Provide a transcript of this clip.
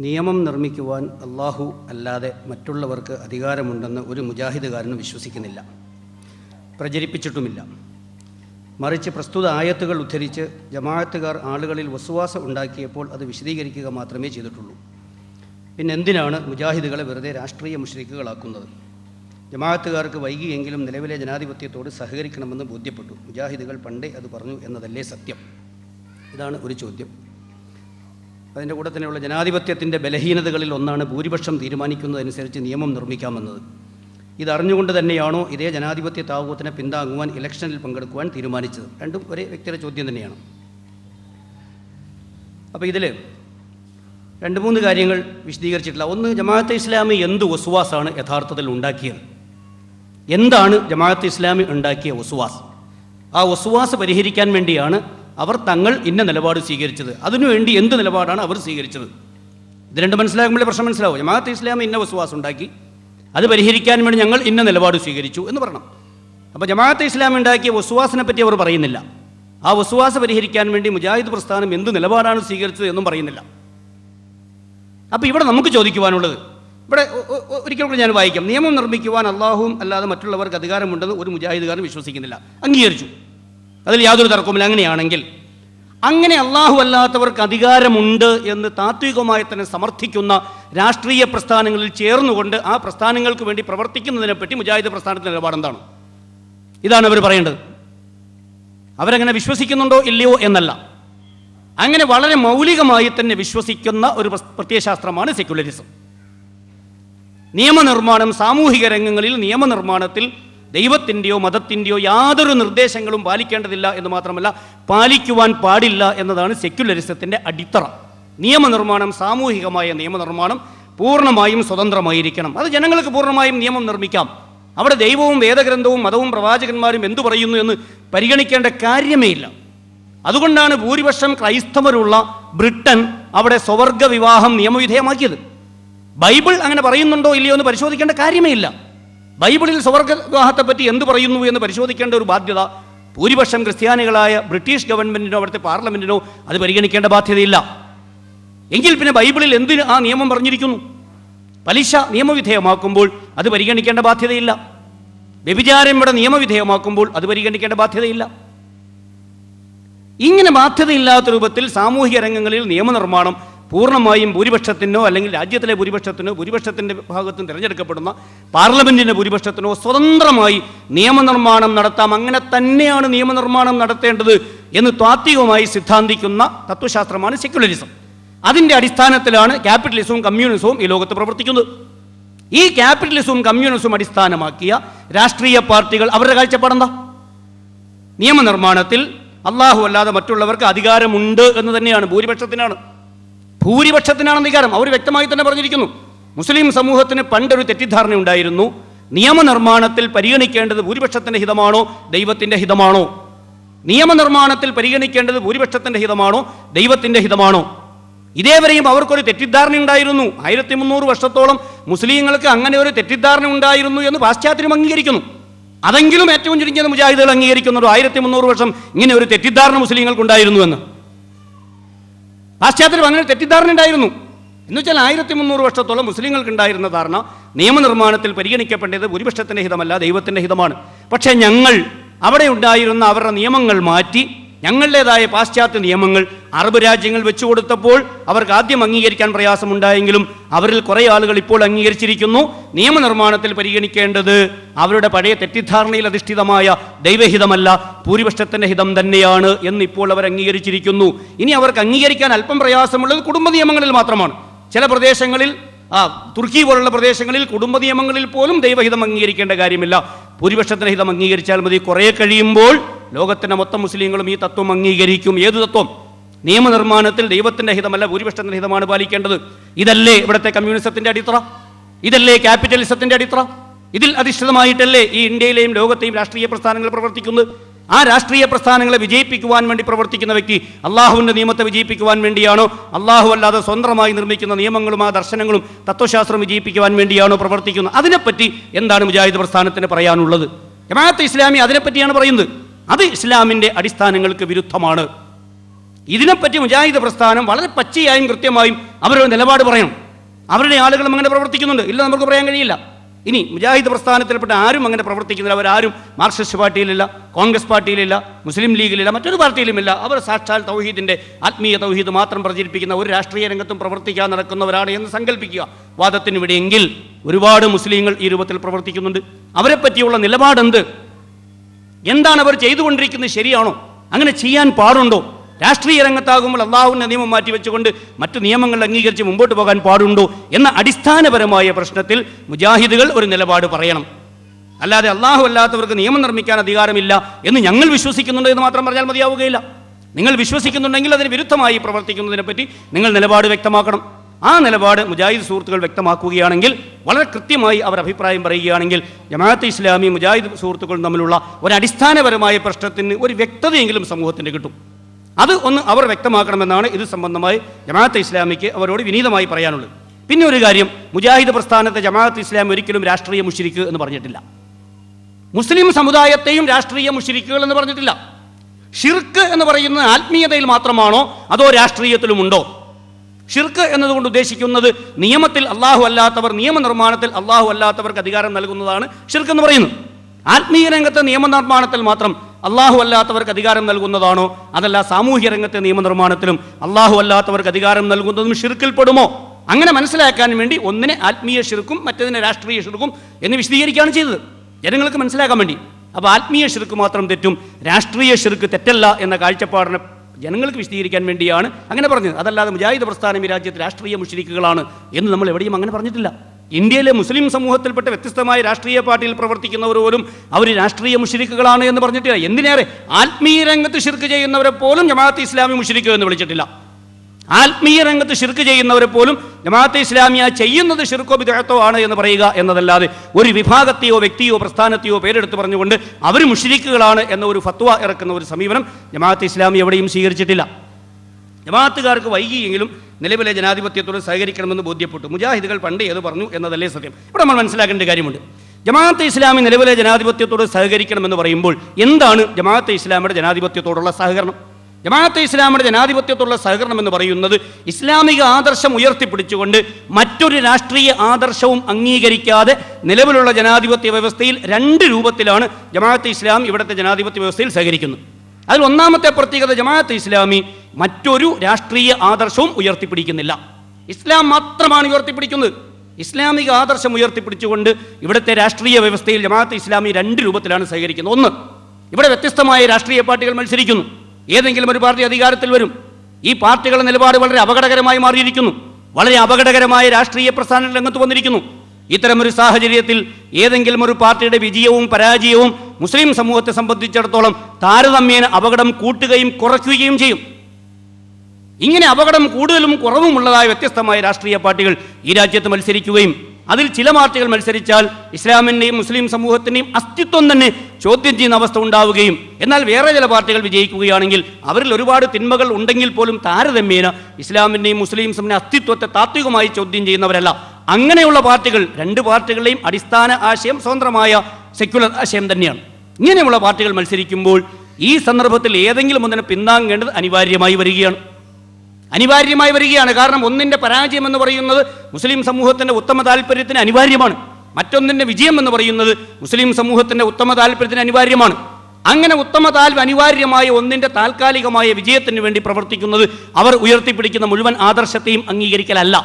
നിയമം നിർമ്മിക്കുവാൻ അള്ളാഹു അല്ലാതെ മറ്റുള്ളവർക്ക് അധികാരമുണ്ടെന്ന് ഒരു മുജാഹിദുകാരനും വിശ്വസിക്കുന്നില്ല. പ്രചരിപ്പിച്ചിട്ടുമില്ല. മറിച്ച് പ്രസ്തുത ആയത്തുകൾ ഉദ്ധരിച്ച് ജമാഅത്തുകാർ ആളുകളിൽ വസുവാസം ഉണ്ടാക്കിയപ്പോൾ അത് വിശദീകരിക്കുക മാത്രമേ ചെയ്തിട്ടുള്ളൂ. പിന്നെ എന്തിനാണ് മുജാഹിദുകളെ വെറുതെ രാഷ്ട്രീയ മുഷ്രിക്കുകളാക്കുന്നത്? ജമാഅത്തുകാർക്ക് വൈകിയെങ്കിലും നിലവിലെ ജനാധിപത്യത്തോട് സഹകരിക്കണമെന്ന് ബോധ്യപ്പെട്ടു. മുജാഹിദുകൾ പണ്ടേ അത് പറഞ്ഞു എന്നതല്ലേ സത്യം? ഇതാണ് ഒരു ചോദ്യം. അതിന്റെ കൂടെ തന്നെയുള്ള ജനാധിപത്യത്തിന്റെ ബലഹീനതകളിൽ ഒന്നാണ് ഭൂരിപക്ഷം തീരുമാനിക്കുന്നതനുസരിച്ച് നിയമം നിർമ്മിക്കാമെന്നത്. ഇതറിഞ്ഞുകൊണ്ട് തന്നെയാണോ ഇതേ ജനാധിപത്യ താവൂത്തിന് പിന്താങ്ങുവാൻ ഇലക്ഷനിൽ പങ്കെടുക്കുവാൻ തീരുമാനിച്ചത്? രണ്ടും ഒരേ വ്യക്തിയുടെ ചോദ്യം തന്നെയാണ്. അപ്പോൾ ഇതിൽ രണ്ട് മൂന്ന് കാര്യങ്ങൾ വിശദീകരിച്ചിട്ടില്ല. ഒന്ന് ജമാഅത്തെ ഇസ്ലാമി എന്ത് വസുവാസാണ് യഥാർത്ഥത്തിൽ ഉണ്ടാക്കിയത്? എന്താണ് ജമാഅത്ത് ഇസ്ലാമി ഉണ്ടാക്കിയ വസുവാസ്? ആ വസുവാസ് പരിഹരിക്കാൻ വേണ്ടിയാണ് അവർ തങ്ങൾ ഇന്ന നിലപാട് സ്വീകരിച്ചത്? അതിനുവേണ്ടി എന്ത് നിലപാടാണ് അവർ സ്വീകരിച്ചത്? ഇത് രണ്ട് മനസ്സിലാകുമ്പോഴേ പ്രശ്നം മനസ്സിലാവും. ജമാഅത്ത് ഇസ്ലാം ഇന്ന വിശ്വാസം ഉണ്ടാക്കി. അത് പരിഹരിക്കാൻ വേണ്ടി ഞങ്ങൾ ഇന്ന നിലപാട് സ്വീകരിച്ചു എന്ന് പറയണം. അപ്പോൾ ജമാഅത്ത് ഇസ്ലാം ഉണ്ടാക്കിയ വസുവാസിനെ പറ്റി അവർ പറയുന്നില്ല. ആ വസ്വാസ പരിഹരിക്കാൻ വേണ്ടി മുജാഹിദ് പ്രസ്ഥാനം എന്ത് നിലപാടാണ് സ്വീകരിച്ചത് എന്നും പറയുന്നില്ല. അപ്പോൾ ഇവിടെ നമുക്ക് ചോദിക്കുവാനുള്ളത് ഇവിടെ ഒരിക്കൽ കൂടി ഞാൻ വായിക്കാം. നിയമം നിർമ്മിക്കുവാൻ അള്ളാഹുവും അല്ലാതെ മറ്റുള്ളവർക്ക് അധികാരമുണ്ടെന്ന് ഒരു മുജാഹിദുകാരൻ വിശ്വസിക്കുന്നില്ല. അംഗീകരിച്ചു. അതിൽ യാതൊരു തർക്കവുമില്ല. അങ്ങനെയാണെങ്കിൽ അങ്ങനെ അള്ളാഹു അല്ലാത്തവർക്ക് അധികാരമുണ്ട് എന്ന് താത്വികമായി തന്നെ സമർത്ഥിക്കുന്ന രാഷ്ട്രീയ പ്രസ്ഥാനങ്ങളിൽ ചേർന്നുകൊണ്ട് ആ പ്രസ്ഥാനങ്ങൾക്ക് വേണ്ടി പ്രവർത്തിക്കുന്നതിനെപ്പറ്റി മുജാഹിദ് പ്രസ്ഥാനത്തിന്റെ നിലപാടെന്താണ് ഇതാണ് അവർ പറയേണ്ടത്. അവരങ്ങനെ വിശ്വസിക്കുന്നുണ്ടോ ഇല്ലയോ എന്നല്ല. അങ്ങനെ വളരെ മൗലികമായി തന്നെ വിശ്വസിക്കുന്ന ഒരു പ്രത്യയശാസ്ത്രമാണ് സെക്യുലറിസം. നിയമനിർമ്മാണം സാമൂഹിക രംഗങ്ങളിൽ നിയമനിർമ്മാണത്തിൽ ദൈവത്തിന്റെയോ മതത്തിന്റെയോ യാതൊരു നിർദ്ദേശങ്ങളും പാലിക്കേണ്ടതില്ല എന്ന് മാത്രമല്ല പാലിക്കുവാൻ പാടില്ല എന്നതാണ് സെക്യുലറിസത്തിന്റെ അടിത്തറ. നിയമനിർമ്മാണം സാമൂഹികമായ നിയമനിർമ്മാണം പൂർണമായും സ്വതന്ത്രമായിരിക്കണം. അത് ജനങ്ങൾക്ക് പൂർണമായും നിയമം നിർമ്മിക്കാം. അവിടെ ദൈവവും വേദഗ്രന്ഥവും മതവും പ്രവാചകന്മാരും എന്തു പറയുന്നു എന്ന് പരിഗണിക്കേണ്ട കാര്യമേ ഇല്ല. അതുകൊണ്ടാണ് ഭൂരിപക്ഷം ക്രൈസ്തവരുള്ള ബ്രിട്ടൻ അവിടെ സ്വവർഗ വിവാഹം നിയമവിധേയമാക്കിയത്. ബൈബിൾ അങ്ങനെ പറയുന്നുണ്ടോ ഇല്ലയോ എന്ന് പരിശോധിക്കേണ്ട കാര്യമേ ഇല്ല. ബൈബിളിൽ സ്വവർഗ വിവാഹത്തെപ്പറ്റി എന്ത് പറയുന്നു എന്ന് പരിശോധിക്കേണ്ട ഒരു ബാധ്യത ഭൂരിപക്ഷം ക്രിസ്ത്യാനികളായ ബ്രിട്ടീഷ് ഗവൺമെന്റിനോ അവിടുത്തെ പാർലമെന്റിനോ അത് പരിഗണിക്കേണ്ട ബാധ്യതയില്ല. എങ്കിൽ പിന്നെ ബൈബിളിൽ എന്തിന് ആ നിയമം പറഞ്ഞിരിക്കുന്നു? പലിശ നിയമവിധേയമാക്കുമ്പോൾ അത് പരിഗണിക്കേണ്ട ബാധ്യതയില്ല. വ്യഭിചാരം ഇവിടെ നിയമവിധേയമാക്കുമ്പോൾ അത് പരിഗണിക്കേണ്ട ബാധ്യതയില്ല. ഇങ്ങനെ ബാധ്യതയില്ലാത്ത രൂപത്തിൽ സാമൂഹിക രംഗങ്ങളിൽ നിയമനിർമ്മാണം പൂർണമായും ഭൂരിപക്ഷത്തിനോ അല്ലെങ്കിൽ രാജ്യത്തിലെ ഭൂരിപക്ഷത്തിനോ ഭൂരിപക്ഷത്തിന്റെ ഭാഗത്തും തിരഞ്ഞെടുക്കപ്പെടുന്ന പാർലമെന്റിന്റെ ഭൂരിപക്ഷത്തിനോ സ്വതന്ത്രമായി നിയമനിർമ്മാണം നടത്താം. അങ്ങനെ തന്നെയാണ് നിയമനിർമ്മാണം നടത്തേണ്ടത് എന്ന് താത്വികമായി സിദ്ധാന്തിക്കുന്ന തത്വശാസ്ത്രമാണ് സെക്യുലറിസം. അതിന്റെ അടിസ്ഥാനത്തിലാണ് ക്യാപിറ്റലിസവും കമ്മ്യൂണിസവും ഈ ലോകത്ത് പ്രവർത്തിക്കുന്നത്. ഈ ക്യാപിറ്റലിസവും കമ്മ്യൂണിസവും അടിസ്ഥാനമാക്കിയ രാഷ്ട്രീയ പാർട്ടികൾ അവരുടെ കാഴ്ചപ്പാടെന്താ നിയമനിർമ്മാണത്തിൽ അള്ളാഹു അല്ലാതെ മറ്റുള്ളവർക്ക് അധികാരമുണ്ട് എന്ന് തന്നെയാണ് ഭൂരിപക്ഷത്തിനാണ്. ഭൂരിപക്ഷത്തിനാണ് അധികാരം അവർ വ്യക്തമായി തന്നെ പറഞ്ഞിരിക്കുന്നു. മുസ്ലിം സമൂഹത്തിന് പണ്ടൊരു തെറ്റിദ്ധാരണ ഉണ്ടായിരുന്നു. നിയമനിർമ്മാണത്തിൽ പരിഗണിക്കേണ്ടത് ഭൂരിപക്ഷത്തിന്റെ ഹിതമാണോ ദൈവത്തിന്റെ ഹിതമാണോ? നിയമനിർമ്മാണത്തിൽ പരിഗണിക്കേണ്ടത് ഭൂരിപക്ഷത്തിന്റെ ഹിതമാണോ ദൈവത്തിന്റെ ഹിതമാണോ? ഇതേവരെയും അവർക്കൊരു തെറ്റിദ്ധാരണ ഉണ്ടായിരുന്നു. ആയിരത്തി മുന്നൂറ് വർഷത്തോളം മുസ്ലിങ്ങൾക്ക് അങ്ങനെ ഒരു തെറ്റിദ്ധാരണ ഉണ്ടായിരുന്നു എന്ന് പാശ്ചാത്യരും അംഗീകരിക്കുന്നു. അതെങ്കിലും ഏറ്റവും ചുരുങ്ങിയത് മുജാഹിദുകൾ അംഗീകരിക്കുന്നത് ആയിരത്തി മുന്നൂറ് വർഷം ഇങ്ങനെ ഒരു തെറ്റിദ്ധാരണ മുസ്ലിങ്ങൾക്കുണ്ടായിരുന്നു എന്ന് പാശ്ചാത്യരും അങ്ങനെ തെറ്റിദ്ധാരണ ഉണ്ടായിരുന്നു എന്ന് വെച്ചാൽ ആയിരത്തി മുന്നൂറ് വർഷത്തോളം മുസ്ലിങ്ങൾക്ക് ഉണ്ടായിരുന്ന ധാരണ നിയമനിർമ്മാണത്തിൽ പരിഗണിക്കപ്പെട്ടത് ഭൂരിപക്ഷത്തിന്റെ ഹിതമല്ല ദൈവത്തിന്റെ ഹിതമാണ്. പക്ഷേ ഞങ്ങൾ അവിടെ ഉണ്ടായിരുന്ന അവരുടെ നിയമങ്ങൾ മാറ്റി ഞങ്ങളുടേതായ പാശ്ചാത്യ നിയമങ്ങൾ അറബ് രാജ്യങ്ങൾ വെച്ചു കൊടുത്തപ്പോൾ അവർക്ക് ആദ്യം അംഗീകരിക്കാൻ പ്രയാസമുണ്ടായെങ്കിലും അവരിൽ കുറേ ആളുകൾ ഇപ്പോൾ അംഗീകരിച്ചിരിക്കുന്നു. നിയമനിർമ്മാണത്തിൽ പരിഗണിക്കേണ്ടത് അവരുടെ പഴയ തെറ്റിദ്ധാരണയിൽ അധിഷ്ഠിതമായ ദൈവഹിതമല്ല ഭൂരിപക്ഷത്തിന്റെ ഹിതം തന്നെയാണ് എന്ന് ഇപ്പോൾ അവർ അംഗീകരിച്ചിരിക്കുന്നു. ഇനി അവർക്ക് അംഗീകരിക്കാൻ അല്പം പ്രയാസമുള്ളത് കുടുംബ നിയമങ്ങളിൽ മാത്രമാണ്. ചില പ്രദേശങ്ങളിൽ ആ തുർക്കി പോലുള്ള പ്രദേശങ്ങളിൽ കുടുംബ നിയമങ്ങളിൽ പോലും ദൈവഹിതം അംഗീകരിക്കേണ്ട കാര്യമില്ല. ഭൂരിപക്ഷത്തിന് ഹിതം അംഗീകരിച്ചാൽ മതി. കുറേ കഴിയുമ്പോൾ ലോകത്തിന്റെ മൊത്തം മുസ്ലിങ്ങളും ഈ തത്വം അംഗീകരിക്കും. ഏതു തത്വം? നിയമനിർമ്മാണത്തിൽ ദൈവത്തിന്റെ ഹിതമല്ല ഭൂരിപക്ഷത്തിന്റെ ഹിതമാണ് പാലിക്കേണ്ടത്. ഇതല്ലേ ഇവിടുത്തെ കമ്മ്യൂണിസത്തിന്റെ അടിത്തറ? ഇതല്ലേ ക്യാപിറ്റലിസത്തിന്റെ അടിത്തറ? ഇതിൽ അധിഷ്ഠിതമായിട്ടല്ലേ ഈ ഇന്ത്യയിലെയും ലോകത്തെയും രാഷ്ട്രീയ പ്രസ്ഥാനങ്ങൾ പ്രവർത്തിക്കുന്നത്? ആ രാഷ്ട്രീയ പ്രസ്ഥാനങ്ങളെ വിജയിപ്പിക്കുവാൻ വേണ്ടി പ്രവർത്തിക്കുന്ന വ്യക്തി അള്ളാഹുവിന്റെ നിയമത്തെ വിജയിപ്പിക്കുവാൻ വേണ്ടിയാണോ? അള്ളാഹു അല്ലാതെ സ്വന്തമായി നിർമ്മിക്കുന്ന നിയമങ്ങളും ആ ദർശനങ്ങളും തത്വശാസ്ത്രം വിജയിപ്പിക്കുവാൻ വേണ്ടിയാണോ പ്രവർത്തിക്കുന്നത്? അതിനെപ്പറ്റി എന്താണ് മുജാഹിദ് പ്രസ്ഥാനത്തിന് പറയാനുള്ളത്? ജമാഅത്ത് ഇസ്ലാമി അതിനെപ്പറ്റിയാണ് പറയുന്നത്. അത് ഇസ്ലാമിന്റെ അടിസ്ഥാനങ്ങൾക്ക് വിരുദ്ധമാണ്. ഇതിനെപ്പറ്റി മുജാഹിദ് പ്രസ്ഥാനം വളരെ പച്ചയായും കൃത്യമായും അവരുടെ നിലപാട് പറയണം. അവരുടെ ആളുകളും അങ്ങനെ പ്രവർത്തിക്കുന്നുണ്ട്. ഇല്ല നമുക്ക് പറയാൻ കഴിയില്ല. ഇനി മുജാഹിദ് പ്രസ്ഥാനത്തിൽപ്പെട്ട ആരും അങ്ങനെ പ്രവർത്തിക്കുന്നില്ല. അവരാരും മാർക്സിസ്റ്റ് പാർട്ടിയിലില്ല കോൺഗ്രസ് പാർട്ടിയിലില്ല മുസ്ലിം ലീഗിലില്ല മറ്റൊരു പാർട്ടിയിലുമില്ല. അവർ സാക്ഷാൽ തൗഹീദിന്റെ ആത്മീയ തൗഹീദ് മാത്രം പ്രചരിപ്പിക്കുന്ന ഒരു രാഷ്ട്രീയ രംഗത്തും പ്രവർത്തിക്കാൻ നടക്കുന്നവരാണ് എന്ന് സങ്കല്പിക്കുക വാദത്തിന് ഇവിടെയെങ്കിൽ ഒരുപാട് മുസ്ലിങ്ങൾ ഈ രൂപത്തിൽ പ്രവർത്തിക്കുന്നുണ്ട്. അവരെ പറ്റിയുള്ള നിലപാടെന്ത്? എന്താണ് അവർ ചെയ്തുകൊണ്ടിരിക്കുന്നത് ശരിയാണോ? അങ്ങനെ ചെയ്യാൻ പാടുണ്ടോ? രാഷ്ട്രീയ രംഗത്താകുമ്പോൾ അള്ളാഹുവിന്റെ നിയമം മാറ്റി വെച്ചുകൊണ്ട് മറ്റു നിയമങ്ങൾ അംഗീകരിച്ച് മുമ്പോട്ട് പോകാൻ പാടുണ്ടോ എന്ന അടിസ്ഥാനപരമായ പ്രശ്നത്തിൽ മുജാഹിദുകൾ ഒരു നിലപാട് പറയണം. അല്ലാതെ അള്ളാഹു അല്ലാത്തവർക്ക് നിയമം നിർമ്മിക്കാൻ അധികാരമില്ല എന്ന് ഞങ്ങൾ വിശ്വസിക്കുന്നുണ്ട് എന്ന് മാത്രം പറഞ്ഞാൽ മതിയാവുകയില്ല. നിങ്ങൾ വിശ്വസിക്കുന്നുണ്ടെങ്കിൽ അതിന് വിരുദ്ധമായി പ്രവർത്തിക്കുന്നതിനെ പറ്റി നിങ്ങൾ നിലപാട് വ്യക്തമാക്കണം. ആ നിലപാട് മുജാഹിദ് സുഹൃത്തുക്കൾ വ്യക്തമാക്കുകയാണെങ്കിൽ വളരെ കൃത്യമായി അവർ അഭിപ്രായം പറയുകയാണെങ്കിൽ ജമാഅത്ത് ഇസ്ലാമി മുജാഹിദ് സുഹൃത്തുക്കളും തമ്മിലുള്ള ഒരു അടിസ്ഥാനപരമായ പ്രശ്നത്തിന് ഒരു വ്യക്തതയെങ്കിലും സമൂഹത്തിന് കിട്ടും. അത് ഒന്ന് അവർ വ്യക്തമാക്കണമെന്നാണ് ഇത് സംബന്ധമായി ജമാഅത്ത് ഇസ്ലാമിക്ക് അവരോട് വിനീതമായി പറയാനുള്ളത്. പിന്നെ ഒരു കാര്യം മുജാഹിദ് പ്രസ്ഥാനത്തെ ജമാഅത്ത് ഇസ്ലാം ഒരിക്കലും രാഷ്ട്രീയ മുഷിരിക്ക് എന്ന് പറഞ്ഞിട്ടില്ല. മുസ്ലിം സമുദായത്തെയും രാഷ്ട്രീയ മുഷിരിക്കുകൾ എന്ന് പറഞ്ഞിട്ടില്ല. ഷിർക്ക് എന്ന് പറയുന്നത് ആത്മീയതയിൽ മാത്രമാണോ അതോ രാഷ്ട്രീയത്തിലുമുണ്ടോ? ഷിർക്ക് എന്നതുകൊണ്ട് ഉദ്ദേശിക്കുന്നത് നിയമത്തിൽ അള്ളാഹു അല്ലാത്തവർ നിയമനിർമ്മാണത്തിൽ അള്ളാഹു അല്ലാത്തവർക്ക് അധികാരം നൽകുന്നതാണ് ഷിർക്ക് എന്ന് പറയുന്നത്. ആത്മീയ രംഗത്തെ നിയമനിർമ്മാണത്തിൽ മാത്രം അള്ളാഹു അല്ലാത്തവർക്ക് അധികാരം നൽകുന്നതാണോ? അതല്ല സാമൂഹ്യ രംഗത്തെ നിയമനിർമ്മാണത്തിലും അള്ളാഹു അല്ലാത്തവർക്ക് അധികാരം നൽകുന്നതും ഷിർക്കിൽപ്പെടുമോ? അങ്ങനെ മനസ്സിലാക്കാൻ വേണ്ടി ഒന്നിനെ ആത്മീയ ഷിർക്കും മറ്റതിനെ രാഷ്ട്രീയ ഷിർക്കും എന്ന് വിശദീകരിക്കുകയാണ് ചെയ്തത്. ജനങ്ങൾക്ക് മനസ്സിലാക്കാൻ വേണ്ടി. അപ്പോൾ ആത്മീയ ഷിർക്ക് മാത്രം തെറ്റും രാഷ്ട്രീയ ഷിർക്ക് തെറ്റല്ല എന്ന കാഴ്ചപ്പാടിനെ ജനങ്ങൾക്ക് വിശദീകരിക്കാൻ വേണ്ടിയാണ് അങ്ങനെ പറഞ്ഞത്. അതല്ലാതെ മുജാഹിദ് പ്രസ്ഥാനം ഈ രാജ്യത്ത് രാഷ്ട്രീയ മുഷരിക്കുകളാണ് എന്ന് നമ്മൾ എവിടെയും അങ്ങനെ പറഞ്ഞിട്ടില്ല. ഇന്ത്യയിലെ മുസ്ലിം സമൂഹത്തിൽപ്പെട്ട വ്യത്യസ്തമായ രാഷ്ട്രീയ പാർട്ടിയിൽ പ്രവർത്തിക്കുന്നവർ പോലും അവർ രാഷ്ട്രീയ മുഷരിക്കുകളാണ് എന്ന് പറഞ്ഞിട്ടില്ല. എന്തിനേറെ ആത്മീയ രംഗത്ത് ഷിർക്ക് ചെയ്യുന്നവരെ പോലും ജമാഅത്ത് ഇസ്ലാമി മുഷരിക്കുക എന്ന് വിളിച്ചിട്ടില്ല. ആത്മീയ രംഗത്ത് ഷിർക്ക് ചെയ്യുന്നവരെ പോലും ജമാഅത്തെ ഇസ്ലാമിയ ചെയ്യുന്നത് ഷിർക്കോ വിദേഹത്തോ ആണ് എന്ന് പറയുക എന്നതല്ലാതെ ഒരു വിഭാഗത്തെയോ വ്യക്തിയോ പ്രസ്ഥാനത്തെയോ പേരെടുത്ത് പറഞ്ഞുകൊണ്ട് അവർ മുഷിരിക്കുകളാണ് എന്ന ഒരു ഫത്വ ഇറക്കുന്ന ഒരു സമീപനം ജമാഅത്തെ ഇസ്ലാമി എവിടെയും സ്വീകരിച്ചിട്ടില്ല. ജമാഅത്തുകാർക്ക് വൈകിയെങ്കിലും നിലവിലെ ജനാധിപത്യത്തോട് സഹകരിക്കണമെന്ന് ബോധ്യപ്പെട്ടു. മുജാഹിദുകൾ പണ്ട് ഏത് പറഞ്ഞു എന്നതല്ലേ സത്യം. ഇവിടെ നമ്മൾ മനസ്സിലാക്കേണ്ട കാര്യമുണ്ട്. ജമാഅത്തെ ഇസ്ലാമി നിലവിലെ ജനാധിപത്യത്തോട് സഹകരിക്കണമെന്ന് പറയുമ്പോൾ എന്താണ് ജമാഅത്തെ ഇസ്ലാമിയുടെ ജനാധിപത്യത്തോടുള്ള സഹകരണം? ജമാഅത്തെ ഇസ്ലാമിയുടെ ജനാധിപത്യത്തോടുള്ള സഹകരണം എന്ന് പറയുന്നത് ഇസ്ലാമിക ആദർശം ഉയർത്തിപ്പിടിച്ചുകൊണ്ട് മറ്റൊരു രാഷ്ട്രീയ ആദർശവും അംഗീകരിക്കാതെ നിലവിലുള്ള ജനാധിപത്യ വ്യവസ്ഥയിൽ രണ്ട് രൂപത്തിലാണ് ജമാഅത്തെ ഇസ്ലാം ഇവിടുത്തെ ജനാധിപത്യ വ്യവസ്ഥയിൽ സഹകരിക്കുന്നത്. അതിൽ ഒന്നാമത്തെ പ്രത്യേകത ജമാഅത്തെ ഇസ്ലാമി മറ്റൊരു രാഷ്ട്രീയ ആദർശവും ഉയർത്തിപ്പിടിക്കുന്നില്ല. ഇസ്ലാം മാത്രമാണ് ഉയർത്തിപ്പിടിക്കുന്നത്. ഇസ്ലാമിക ആദർശം ഉയർത്തിപ്പിടിച്ചുകൊണ്ട് ഇവിടുത്തെ രാഷ്ട്രീയ വ്യവസ്ഥയിൽ ജമാഅത്തെ ഇസ്ലാമി രണ്ട് രൂപത്തിലാണ് സഹകരിക്കുന്നത്. ഒന്ന് ഇവിടെ വ്യത്യസ്തമായ രാഷ്ട്രീയ പാർട്ടികൾ മത്സരിക്കുന്നു. ഏതെങ്കിലും ഒരു പാർട്ടി അധികാരത്തിൽ വരും. ഈ പാർട്ടികളുടെ നിലപാട് വളരെ അപകടകരമായി മാറിയിരിക്കുന്നു. വളരെ അപകടകരമായ രാഷ്ട്രീയ പ്രസ്ഥാന രംഗത്ത് വന്നിരിക്കുന്നു. ഇത്തരമൊരു സാഹചര്യത്തിൽ ഏതെങ്കിലും ഒരു പാർട്ടിയുടെ വിജയവും പരാജയവും മുസ്ലിം സമൂഹത്തെ സംബന്ധിച്ചിടത്തോളം താരതമ്യേന അപകടം കൂട്ടുകയും കുറയ്ക്കുകയും ചെയ്യും. ഇങ്ങനെ അപകടം കൂടുതലും കുറവുമുള്ളതായ വ്യത്യസ്തമായ രാഷ്ട്രീയ പാർട്ടികൾ ഈ രാജ്യത്ത് മത്സരിക്കുകയും അതിൽ ചില പാർട്ടികൾ മത്സരിച്ചാൽ ഇസ്ലാമിന്റെയും മുസ്ലിം സമൂഹത്തിന്റെയും അസ്തിത്വം തന്നെ ചോദ്യം ചെയ്യുന്ന അവസ്ഥ ഉണ്ടാവുകയും എന്നാൽ വേറെ ചില പാർട്ടികൾ വിജയിക്കുകയാണെങ്കിൽ അവരിൽ ഒരുപാട് തിന്മകൾ ഉണ്ടെങ്കിൽ പോലും താരതമ്യേന ഇസ്ലാമിന്റെയും മുസ്ലിംസിന്റെ അസ്തിത്വത്തെ താത്വികമായി ചോദ്യം ചെയ്യുന്നവരല്ല. അങ്ങനെയുള്ള പാർട്ടികൾ രണ്ട് പാർട്ടികളുടെയും അടിസ്ഥാന ആശയം സ്വതന്ത്രമായ സെക്യുലർ ആശയം തന്നെയാണ്. ഇങ്ങനെയുള്ള പാർട്ടികൾ മത്സരിക്കുമ്പോൾ ഈ സന്ദർഭത്തിൽ ഏതെങ്കിലും ഒന്നിനെ പിന്താങ്ങേണ്ടത് അനിവാര്യമായി വരികയാണ്. അനിവാര്യമായി വരികയാണ്. കാരണം ഒന്നിന്റെ പരാജയം എന്ന് പറയുന്നത് മുസ്ലിം സമൂഹത്തിന്റെ ഉത്തമ താല്പര്യത്തിന് അനിവാര്യമാണ്. മറ്റൊന്നിന്റെ വിജയം എന്ന് പറയുന്നത് മുസ്ലിം സമൂഹത്തിന്റെ ഉത്തമ താല്പര്യത്തിന് അനിവാര്യമാണ്. അങ്ങനെ ഉത്തമ താൽവ് അനിവാര്യമായ ഒന്നിന്റെ താൽക്കാലികമായ വിജയത്തിന് വേണ്ടി പ്രവർത്തിക്കുന്നത് അവർ ഉയർത്തിപ്പിടിക്കുന്ന മുഴുവൻ ആദർശത്തെയും അംഗീകരിക്കലല്ല.